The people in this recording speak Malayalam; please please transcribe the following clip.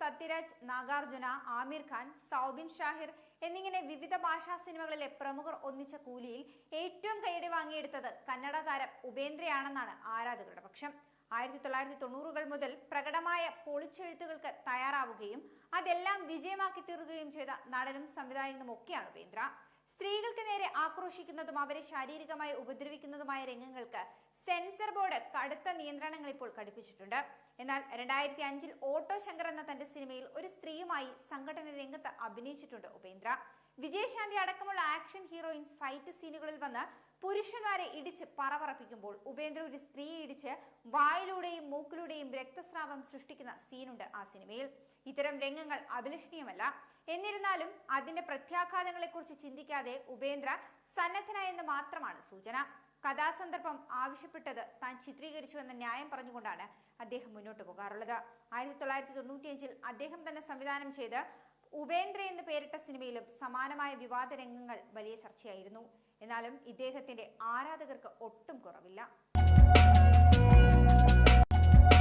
സത്യരാജ് നാഗാർജുന ആമിർ ഖാൻ സൗബിൻ ഷാഹിർ എന്നിങ്ങനെ വിവിധ ഭാഷാ സിനിമകളിലെ പ്രമുഖർ ഒന്നിച്ച കൂലിയിൽ ഏറ്റവും കൈയടി വാങ്ങിയെടുത്തത് കന്നഡ താരം ഉപേന്ദ്രയാണെന്നാണ് ആരാധകരുടെ പക്ഷം. ആയിരത്തി തൊള്ളായിരത്തി തൊണ്ണൂറുകൾ മുതൽ പ്രകടമായ പൊളിച്ചെഴുത്തുകൾക്ക് തയ്യാറാവുകയും അതെല്ലാം വിജയമാക്കി തീർക്കുകയും ചെയ്ത നടനും സംവിധായകനും ഒക്കെയാണ് ഉപേന്ദ്ര. സ്ത്രീകൾക്ക് നേരെ ആക്രോശിക്കുന്നതും അവരെ ശാരീരികമായി ഉപദ്രവിക്കുന്നതുമായ രംഗങ്ങൾക്ക് സെൻസർ ബോർഡ് കടുത്ത നിയന്ത്രണങ്ങൾ ഇപ്പോൾ ഘടിപ്പിച്ചിട്ടുണ്ട്. എന്നാൽ രണ്ടായിരത്തി അഞ്ചിൽ ഓട്ടോ ശങ്കർ എന്ന തന്റെ സിനിമയിൽ ഒരു സ്ത്രീയുമായി സംഘടന രംഗത്ത് അഭിനയിച്ചിട്ടുണ്ട് ഉപേന്ദ്ര. വിജയശാന്തി അടക്കമുള്ള ആക്ഷൻ ഹീറോയിൻസ് ഫൈറ്റ് സീനുകളിൽ വന്ന് പുരുഷന്മാരെ ഇടിച്ച് പറവറപ്പിക്കുമ്പോൾ ഉപേന്ദ്ര ഒരു സ്ത്രീയെ ഇടിച്ച് വായിലൂടെയും മൂക്കിലൂടെയും രക്തസ്രാവം സൃഷ്ടിക്കുന്ന സീനുണ്ട് ആ സിനിമയിൽ. ഇത്തരം രംഗങ്ങൾ അഭിലഷണീയമല്ല. എന്നിരുന്നാലും അതിന്റെ പ്രത്യാഘാതങ്ങളെക്കുറിച്ച് ചിന്തിക്കാതെ ഉപേന്ദ്ര സന്നദ്ധനായെന്ന് മാത്രമാണ് സൂചന. കഥാസന്ദർഭം ആവശ്യപ്പെട്ടത് താൻ ചിത്രീകരിച്ചു എന്ന ന്യായം പറഞ്ഞുകൊണ്ടാണ് അദ്ദേഹം മുന്നോട്ട് പോകാറുള്ളത്. ആയിരത്തി തൊള്ളായിരത്തി തൊണ്ണൂറ്റിയഞ്ചിൽ അദ്ദേഹം തന്നെ സംവിധാനം ചെയ്ത് ഉപേന്ദ്ര എന്ന് പേരിട്ട സിനിമയിലും സമാനമായ വിവാദ രംഗങ്ങൾ വലിയ ചർച്ചയായിരുന്നു. എന്നാലും ഇദ്ദേഹത്തിന്റെ ആരാധകർക്ക് ഒട്ടും കുറവില്ല.